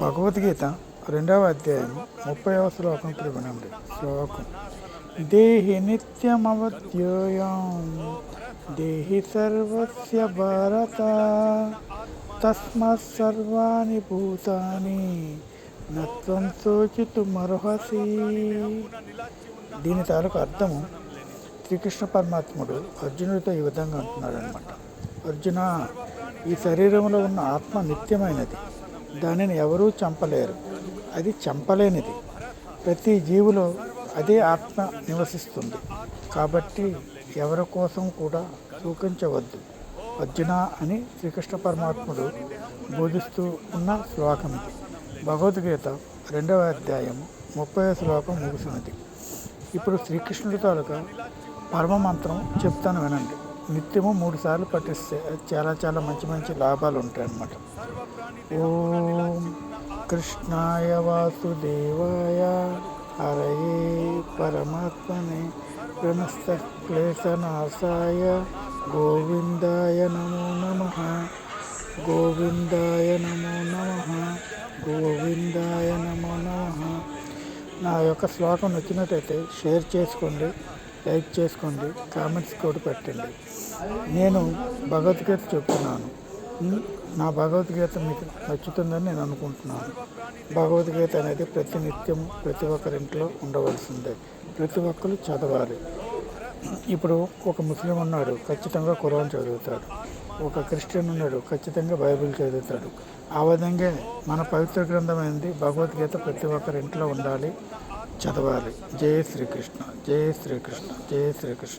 భగవద్గీత రెండవ అధ్యాయం ముప్పైవ శ్లోకం ఇప్పుడు శ్లోకం. దేహి నిత్యమవద్యోయం దేహి సర్వస్య భారత తస్మత్ సర్వాణి భూతాని నత్వం శోచితుమర్హసి. దీని తాలూకు అర్థము శ్రీకృష్ణ పరమాత్ముడు అర్జునుడితో ఈ విధంగా అంటున్నాడు అనమాట అర్జున ఈ శరీరంలో ఉన్న ఆత్మ నిత్యమైనది. దానిని ఎవరూ చంపలేరు. అది చంపలేనిది. ప్రతి జీవులో అదే ఆత్మ నివసిస్తుంది. కాబట్టి ఎవరి కోసం కూడా సూచించవద్దు అర్జున అని శ్రీకృష్ణ పరమాత్ముడు బోధిస్తూ ఉన్న శ్లోకం ఇది. భగవద్గీత రెండవ అధ్యాయం ముప్పై శ్లోకం ముగిసినది. ఇప్పుడు శ్రీకృష్ణుడి తాలూకా పరమ మంత్రం చెప్తాను వినండి. నిత్యము మూడు సార్లు పఠిస్తే చాలా చాలా మంచి మంచి లాభాలు ఉంటాయి అన్నమాట ఓం కృష్ణాయ వాసుదేవాయ హరయే పరమాత్మనే ప్రణస్త క్లేశనాశాయ గోవిందాయ నమో నమ. గోవిందాయ నమో నమ. గోవిందాయ నమో నమ. నా యొక్క శ్లోకం నచ్చినట్టయితే షేర్ చేసుకోండి. లైక్ చేసుకోండి కామెంట్స్ కూడా పెట్టండి. నేను భగవద్గీత చెప్తున్నాను. నా భగవద్గీత మీకు నచ్చుతుందని నేను అనుకుంటున్నాను. భగవద్గీత అనేది ప్రతి నిత్యం ప్రతి ఒక్కరింట్లో ఉండవలసిందే. ప్రతి ఒక్కరు చదవాలి. ఇప్పుడు ఒక ముస్లిం ఉన్నాడు ఖచ్చితంగా కురాన్ చదువుతాడు. ఒక క్రిస్టియన్ ఉన్నాడు ఖచ్చితంగా బైబిల్ చదువుతాడు. ఆ విధంగా మన పవిత్ర గ్రంథమైనది భగవద్గీత ప్రతి ఒక్కరి ఇంట్లో ఉండాలి. చదవాలి. జయ శ్రీకృష్ణ జయ శ్రీకృష్ణ జయ శ్రీకృష్ణ.